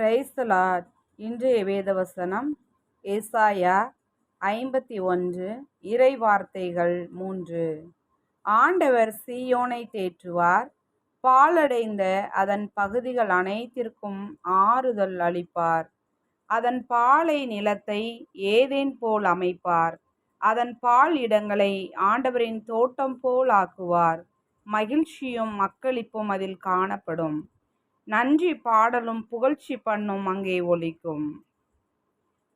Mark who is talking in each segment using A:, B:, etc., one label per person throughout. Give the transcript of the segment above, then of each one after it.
A: Praise the Lord இன்றைய வேதவசனம் ஏசாயா ஐம்பத்தி ஒன்று இறை வார்த்தைகள் மூன்று. ஆண்டவர் சீயோனை தேற்றுவார் பாலடைந்த அதன் பகுதிகள் அனைத்திற்கும் ஆறுதல் அளிப்பார். அதன் பாலை நிலத்தை ஏதேன் போல் அமைப்பார். அதன் பால் இடங்களை ஆண்டவரின் தோட்டம் போல் ஆக்குவார். மகிழ்ச்சியும் மக்களிப்பும் அதில் காணப்படும். நன்றி பாடலும் புகழ்ச்சி பண்ணும் அங்கே ஒலிக்கும்.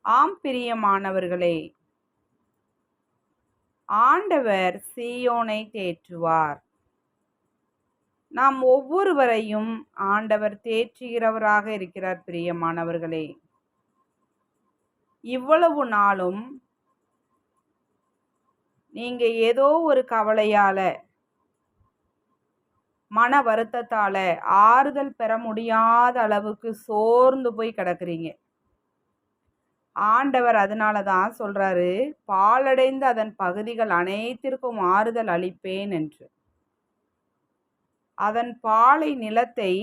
A: ஆம் பிரியமானவர்களே ஆண்டவர் சீயோனை தேற்றுவார். நாம் ஒவ்வொருவரையும் ஆண்டவர் தேற்றுகிறவராக இருக்கிறார் பிரியமானவர்களே இவ்வளவு நாளும் நீங்கள் ஏதோ ஒரு கவலையால் மன வருத்தத்தால் ஆறுதல் பெற முடியாத அளவுக்கு சோர்ந்து போய் கிடக்குறீங்க. ஆண்டவர் அதனால தான் சொல்கிறாரு பாலடைந்த அதன் பகுதிகள் அனைத்திற்கும் ஆறுதல் அளிப்பேன் என்று. அதன் பாலை நிலத்தை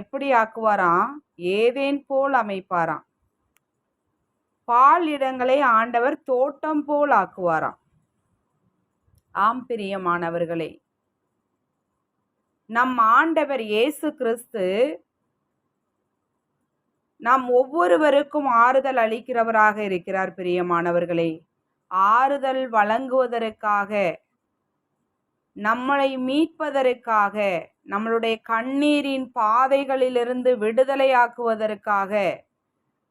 A: எப்படி ஆக்குவாராம்? ஏதேன் போல் அமைப்பாராம். பால் இடங்களை ஆண்டவர் தோட்டம் போல் ஆக்குவாராம். ஆம் பிரியமானவர்களே நம் ஆண்டவர் இயேசு கிறிஸ்து நாம் ஒவ்வொருவருக்கும் ஆறுதல் அளிக்கிறவராக இருக்கிறார் பிரியமானவர்களே. ஆறுதல் வழங்குவதற்காக நம்மளை மீட்பதற்காக நம்மளுடைய கண்ணீரின் பாதைகளிலிருந்து விடுதலையாக்குவதற்காக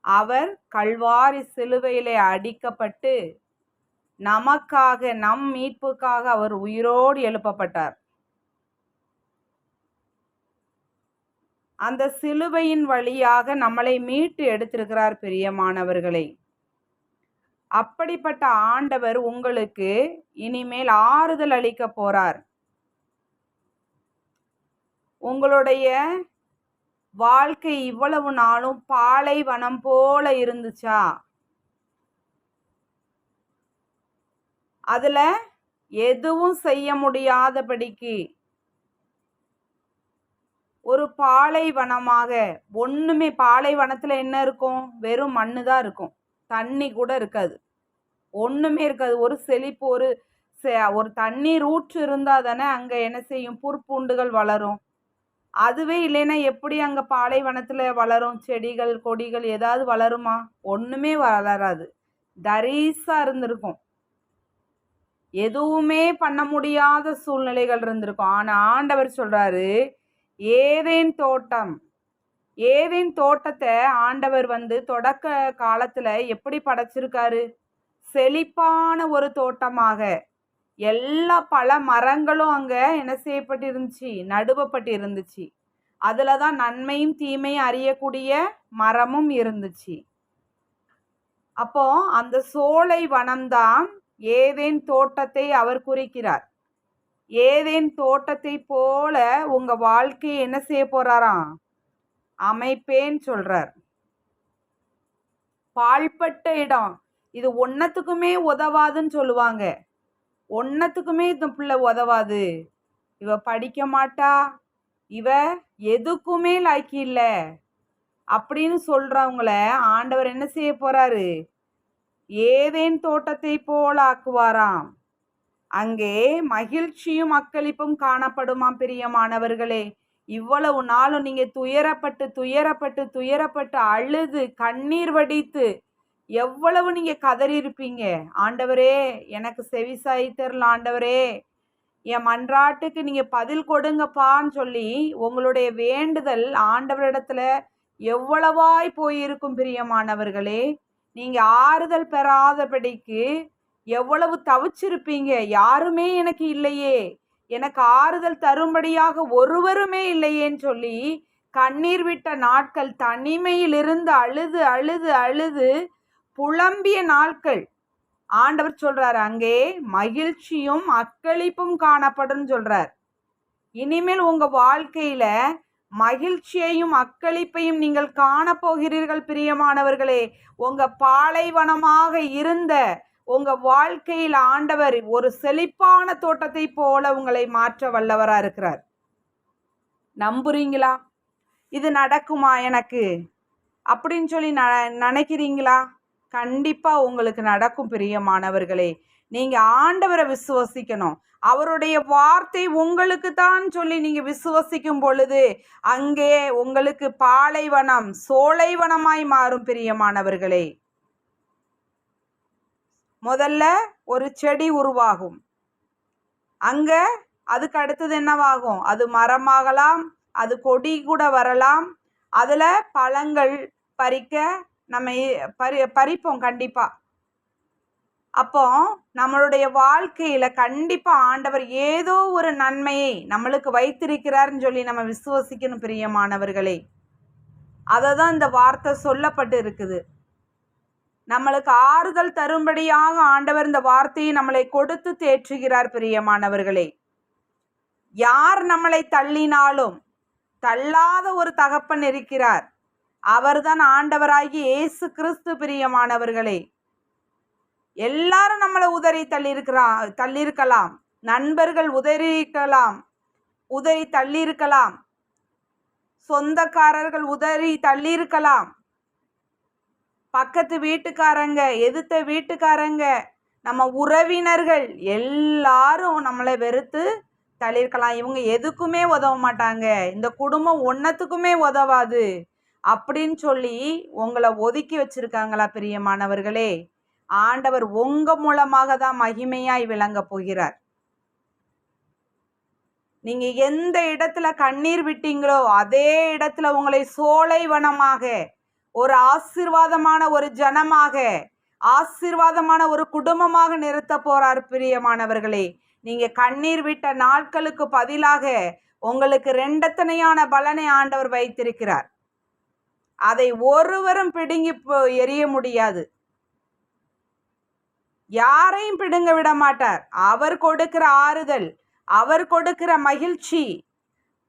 A: அவர் கல்வாரி சிலுவையிலே அடிக்கப்பட்டு நமக்காக நம் மீட்புக்காக அவர் உயிரோடு எழுப்பப்பட்டார். அந்த சிலுவையின் வழியாக நம்மளை மீட்டு எடுத்திருக்கிறார் பிரியமானவர்களே. அப்படிப்பட்ட ஆண்டவர் உங்களுக்கு இனிமேல் ஆறுதல் அளிக்க போறார். உங்களுடைய வாழ்க்கை இவ்வளவு நாளும் பாலைவனம் போல இருந்துச்சா? அதில் எதுவும் செய்ய முடியாதபடிக்கு ஒரு பாலைவனமாக ஒன்றுமே பாலைவனத்தில் என்ன இருக்கும்? வெறும் மண்ணு தான் இருக்கும். தண்ணி கூட இருக்காது. ஒன்றுமே இருக்காது. ஒரு செழிப்பு ஒரு ஒரு தண்ணீர் ஊற்று இருந்தால் தானே அங்கே என்ன செய்யும்? புற்பூண்டுகள் வளரும். அதுவே இல்லைன்னா எப்படி அங்கே பாலைவனத்தில் வளரும்? செடிகள் கொடிகள் ஏதாவது வளருமா? ஒன்றுமே வளராது. தரீஸாக இருந்திருக்கும். எதுவுமே பண்ண முடியாத சூழ்நிலைகள் இருந்திருக்கும். ஆனால் ஆண்டவர் சொல்கிறாரு ஏதேன் தோட்டம். ஏதேன் தோட்டத்தை ஆண்டவர் வந்து தொடக்க காலத்தில் எப்படி படைச்சிருக்காரு? செழிப்பான ஒரு தோட்டமாக. எல்லா பல மரங்களும் அங்கே என்ன செய்யப்பட்டு இருந்துச்சு நடுவப்பட்டு இருந்துச்சு அதில் தான் நன்மையும் தீமையும் அறியக்கூடிய மரமும் இருந்துச்சு. அப்போ அந்த சோலை வனம்தான் ஏதேன் தோட்டத்தை அவர் குறிக்கிறார். ஏதேன் தோட்டத்தை போல உங்க வாழ்க்கையை என்ன செய்ய போறாராம்? அமைப்பேன்னு சொல்றார். பாழ்பட்ட இடம். இது ஒன்னத்துக்குமே உதவாதுன்னு சொல்லுவாங்க. ஒன்னத்துக்குமே இந்த பிள்ளை உதவாது. இவ படிக்க மாட்டா. இவ எதுக்குமே லாக்கி இல்லை. அப்படின்னு சொல்றவங்கள ஆண்டவர் என்ன செய்ய போறாரு? ஏதேன் தோட்டத்தை போல ஆக்குவாராம். அங்கே மகிழ்ச்சியும் அக்களிப்பும் காணப்படுமாம் பிரியமானவர்களே. இவ்வளவு நாளும் நீங்க துயரப்பட்டு துயரப்பட்டு துயரப்பட்டு அழுது கண்ணீர் வடித்து எவ்வளவு நீங்க கதறியிருப்பீங்க? ஆண்டவரே எனக்கு செவிசாயி தரல ஆண்டவரே. என் மன்றாட்டுக்கு நீங்க பதில் கொடுங்கப்பான்னு சொல்லி உங்களுடைய வேண்டுதல் ஆண்டவரிடத்துல எவ்வளவாய் போயிருக்கும் பிரியமானவர்களே. நீங்க ஆறுதல் பெறாதபடிக்கு எவ்வளவு தவிச்சிருப்பீங்க? யாருமே எனக்கு இல்லையே. எனக்கு ஆறுதல் தரும்படியாக ஒருவருமே இல்லையேன்னு சொல்லி கண்ணீர் விட்ட நாட்கள் தனிமையிலிருந்து அழுது அழுது அழுது புலம்பிய நாட்கள். ஆண்டவர் சொல்றார் அங்கே மகிழ்ச்சியும் அக்களிப்பும் காணப்படும் சொல்றார். இனிமேல் உங்க வாழ்க்கையில மகிழ்ச்சியையும் அக்களிப்பையும் நீங்கள் காணப்போகிறீர்கள் பிரியமானவர்களே. உங்க பாலைவனமாக இருந்த உங்க வாழ்க்கையில் ஆண்டவர் ஒரு செழிப்பான தோட்டத்தை போல உங்களை மாற்ற வல்லவராக இருக்கிறார். நம்புறீங்களா? இது நடக்குமா எனக்கு? அப்படின்னு சொல்லி ந நினைக்கிறீங்களா? கண்டிப்பாக உங்களுக்கு நடக்கும் பிரியமானவர்களே. நீங்கள் ஆண்டவரை விசுவசிக்கணும். அவருடைய வார்த்தை உங்களுக்கு தான் சொல்லி நீங்க விசுவசிக்கும் பொழுது அங்கே உங்களுக்கு பாலைவனம் சோலைவனமாய் மாறும் பிரியமானவர்களே. முதல்ல ஒரு செடி உருவாகும். அங்க அதுக்கு அடுத்தது என்னவாகும்? அது மரமாகலாம் அது கொடி கூட வரலாம். அதில் பழங்கள் பறிக்க நம்ம பறி பறிப்போம் கண்டிப்பாக அப்போ நம்மளுடைய வாழ்க்கையில் கண்டிப்பாக ஆண்டவர் ஏதோ ஒரு நன்மையை நம்மளுக்கு வைத்திருக்கிறார்னு சொல்லி நம்ம விசுவசிக்கணும் பிரியமானவர்களே. அதை தான் இந்த வார்த்தை சொல்லப்பட்டு இருக்குது. நம்மளுக்கு ஆறுதல் தரும்படியாக ஆண்டவர் இந்த வார்த்தையை நம்மளை கொடுத்து தேற்றுகிறார் பிரியமானவர்களே. யார் நம்மளை தள்ளினாலும் தள்ளாத ஒரு தகப்பன் இருக்கிறார். அவர்தான் ஆண்டவராகி இயேசு கிறிஸ்து பிரியமானவர்களே. எல்லாரும் நம்மளை உதறி தள்ளியிருக்கிறா தள்ளியிருக்கலாம். நண்பர்கள் உதறிக்கலாம் உதறி தள்ளியிருக்கலாம். சொந்தக்காரர்கள் உதறி தள்ளியிருக்கலாம். பக்கத்து வீட்டுக்காரங்க எதிர்த்த வீட்டுக்காரங்க நம்ம உறவினர்கள் எல்லாரும் நம்மளை வெறுத்து தள்ளியிருக்கலாம். இவங்க எதுக்குமே உதவ மாட்டாங்க. இந்த குடும்பம் ஒன்றத்துக்குமே உதவாது அப்படின்னு சொல்லி உங்களை ஒதுக்கி வச்சிருக்காங்களா பிரியமானவர்களே? ஆண்டவர் உங்க மூலமாக தான் மகிமையாய் விளங்க போகிறார். நீங்க எந்த இடத்துல கண்ணீர் விட்டீங்களோ அதே இடத்துல உங்களை சோலைவனமாக ஒரு ஆசிர்வாதமான ஒரு ஜனமாக ஆசிர்வாதமான ஒரு குடும்பமாக நிறுத்த போறார் பிரியமானவர்களே. நீங்க கண்ணீர் விட்ட நாட்களுக்கு பதிலாக உங்களுக்கு ரெண்டத்தனையான பலனை ஆண்டவர் வைத்திருக்கிறார். அதை ஒருவரும் பிடுங்கி எரிய முடியாது. யாரையும் பிடுங்க விட மாட்டார். அவர் கொடுக்கிற ஆறுதல் அவர் கொடுக்கிற மகிழ்ச்சி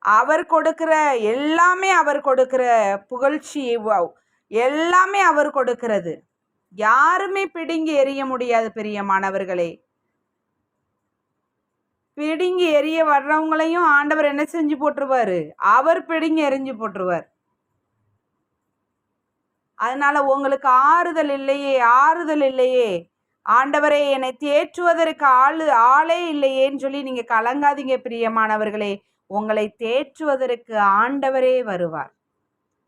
A: அவர் கொடுக்கிற எல்லாமே அவர் கொடுக்கிற புகழ்ச்சி எல்லாமே அவர் கொடுக்கிறது. யாருமே பிடுங்கி எறிய முடியாது பெரிய மாணவர்களே. பிடுங்கி எரிய வர்றவங்களையும் ஆண்டவர் என்ன செஞ்சு போட்டுருவாரு அவர் பிடுங்கி எரிஞ்சு போட்டுருவார் அதனால உங்களுக்கு ஆறுதல் இல்லையே ஆறுதல் இல்லையே. ஆண்டவரே என்னை தேற்றுவதற்கு ஆளு ஆளே இல்லையேன்னு சொல்லி நீங்க கலங்காதீங்க பிரியமானவர்களே உங்களை தேற்றுவதற்கு ஆண்டவரே வருவார்.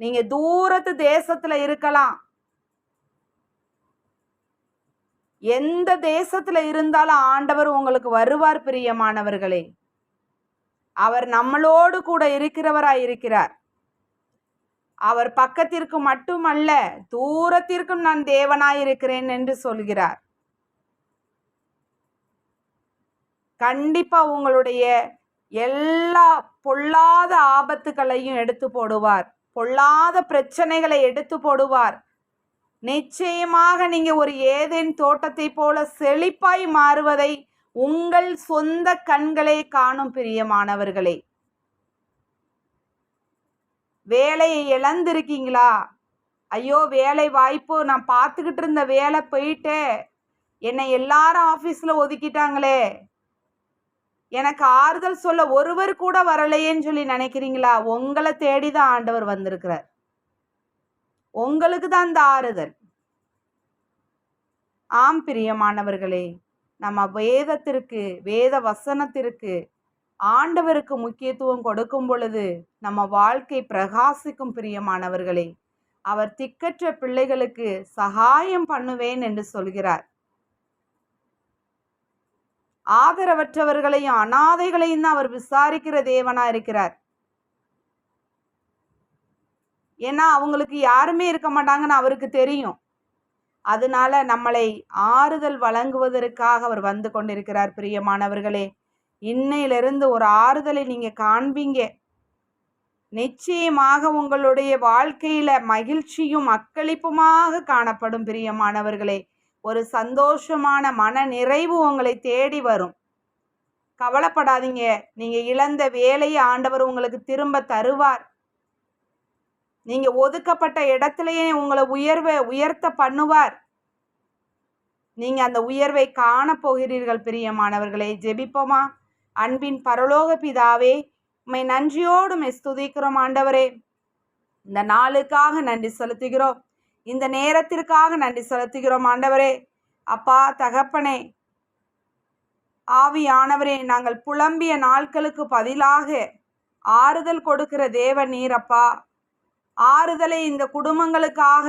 A: நீங்க தூரத்து தேசத்துல இருக்கலாம். எந்த தேசத்துல இருந்தாலும் ஆண்டவர் உங்களுக்கு வருவார் பிரியமானவர்களே. அவர் நம்மளோடு கூட இருக்கிறவராய் இருக்கிறார். அவர் பக்கத்திற்கு மட்டுமல்ல தூரத்திற்கும் நான் தேவனாயிருக்கிறேன் என்று சொல்கிறார். கண்டிப்பா உங்களுடைய எல்லா பொல்லாத ஆபத்துகளையும் எடுத்து போடுவார். பொல்லாத பிரச்சனைகளை எடுத்து போடுவார். நிச்சயமாக நீங்க ஒரு ஏதேன் தோட்டத்தை போல செழிப்பாய் மாறுவதை உங்கள் சொந்த கண்களே காணும் பிரியமானவர்களே. வேலையை இழந்திருக்கீங்களா? ஐயோ வேலை வாய்ப்பு நான் பார்த்துக்கிட்டு இருந்த வேலை போயிட்டே. என்னை எல்லாரும் ஆஃபீஸில் ஒதுக்கிட்டாங்களே. எனக்கு ஆறுதல் சொல்ல ஒருவர் கூட வரலையேன்னு சொல்லி நினைக்கிறீங்களா? உங்களை தேடி தான் ஆண்டவர் வந்திருக்கிறார். உங்களுக்கு தான் இந்த ஆறுதல். ஆம் பிரியமானவர்களே நம்ம வேதத்திற்கு வேத வசனத்திற்கு ஆண்டவருக்கு முக்கியத்துவம் கொடுக்கும் பொழுது நம்ம வாழ்க்கை பிரகாசிக்கும் பிரியமானவர்களே. அவர் திக்கற்ற பிள்ளைகளுக்கு சகாயம் பண்ணுவேன் என்று சொல்கிறார். ஆதரவற்றவர்களையும் அனாதைகளையும் தான் அவர் விசாரிக்கிற தேவனா இருக்கிறார். ஏன்னா அவங்களுக்கு யாருமே இருக்க மாட்டாங்கன்னு அவருக்கு தெரியும். அதனால நம்மளை ஆறுதல் வழங்குவதற்காக அவர் வந்து கொண்டிருக்கிறார் பிரியமானவர்களே. இன்னையிலிருந்து ஒரு ஆறுதலை நீங்க காண்பீங்க. நிச்சயமாக உங்களுடைய வாழ்க்கையில மகிழ்ச்சியும் அக்களிப்புமாக காணப்படும் பிரியமானவர்களே. ஒரு சந்தோஷமான மன நிறைவு உங்களை தேடி வரும். கவலைப்படாதீங்க. நீங்க இழந்த வேலையை ஆண்டவர் உங்களுக்கு திரும்ப தருவார். நீங்க ஒதுக்கப்பட்ட இடத்துலயே உங்களை உயர்வை உயர்த்த பண்ணுவார். நீங்க அந்த உயர்வை காண போகிறீர்கள் பிரியமானவர்களே. ஜெபிப்போமா? அன்பின் பரலோக பிதாவே உம்மை நன்றியோடு மெஸ்துதிக்கிறோம் ஆண்டவரே. இந்த நாளுக்காக நன்றி செலுத்துகிறோம். இந்த நேரத்திற்காக நன்றி செலுத்துகிறோம் ஆண்டவரே. அப்பா தகப்பனே. ஆவியானவரே நாங்கள் புலம்பிய நாட்களுக்கு பதிலாக ஆறுதல் கொடுக்கிற தேவ நீரப்பா ஆறுதலை இந்த குடும்பங்களுக்காக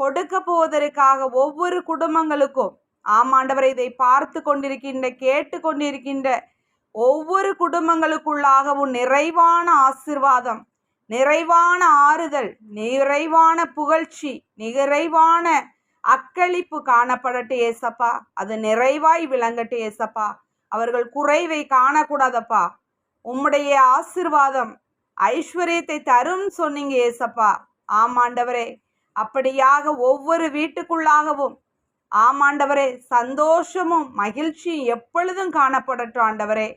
A: கொடுக்க போவதற்காக ஒவ்வொரு குடும்பங்களுக்கும் ஆமாண்டவரை இதை பார்த்து கொண்டிருக்கின்ற கேட்டு கொண்டிருக்கின்ற ஒவ்வொரு குடும்பங்களுக்குள்ளாகவும் நிறைவான ஆசிர்வாதம் நிறைவான ஆறுதல் நிறைவான புகழ்ச்சி நிறைவான அக்களிப்பு காணப்படட்டு ஏசப்பா. அது நிறைவாய் விளங்கட்டு ஏசப்பா. அவர்கள் குறைவை காணக்கூடாதப்பா. உம்முடைய ஆசிர்வாதம் ஐஸ்வர்யத்தை தரும் சொன்னீங்க ஏசப்பா. ஆமாண்டவரே அப்படியாக ஒவ்வொரு வீட்டுக்குள்ளாகவும் ஆமாண்டவரே சந்தோஷமும் மகிழ்ச்சியும் எப்பொழுதும் காணப்படட்டும் ஆண்டவரே.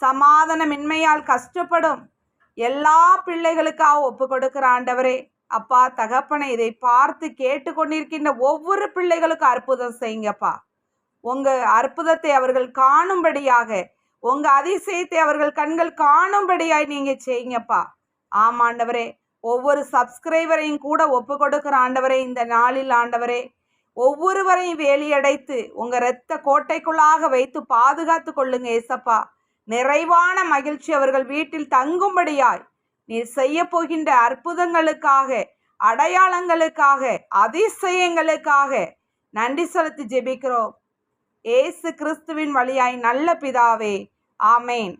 A: சமாதானமின்மையால் கஷ்டப்படும் எல்லா பிள்ளைகளுக்காக ஒப்பு கொடுக்கிற ஆண்டவரே. அப்பா தகப்பனை இதை பார்த்து கேட்டுக்கொண்டிருக்கின்ற ஒவ்வொரு பிள்ளைகளுக்கும் அற்புதம் செய்யுங்கப்பா. உங்க அற்புதத்தை அவர்கள் காணும்படியாக உங்க அதிசயத்தை அவர்கள் கண்கள் காணும்படியாய் நீங்க செய்யுங்கப்பா. ஆமாண்டவரே ஒவ்வொரு சப்ஸ்கிரைபரையும் கூட ஒப்பு கொடுக்கிற ஆண்டவரே இந்த நாளில் ஆண்டவரே. ஒவ்வொருவரையும் வேலியடைத்து உங்க இரத்த கோட்டைக்குள்ளாக வைத்து பாதுகாத்து கொள்ளுங்க ஏசப்பா. நிறைவான மகிழ்ச்சி அவர்கள் வீட்டில் தங்கும்படியாய் நீர் செய்ய போகின்ற அற்புதங்களுக்காக அடையாளங்களுக்காக அதிசயங்களுக்காக நன்றி செலுத்தி ஜெபிக்கிறோம். ஏசு கிறிஸ்துவின் வழியாய் நல்ல பிதாவே. ஆமேன்.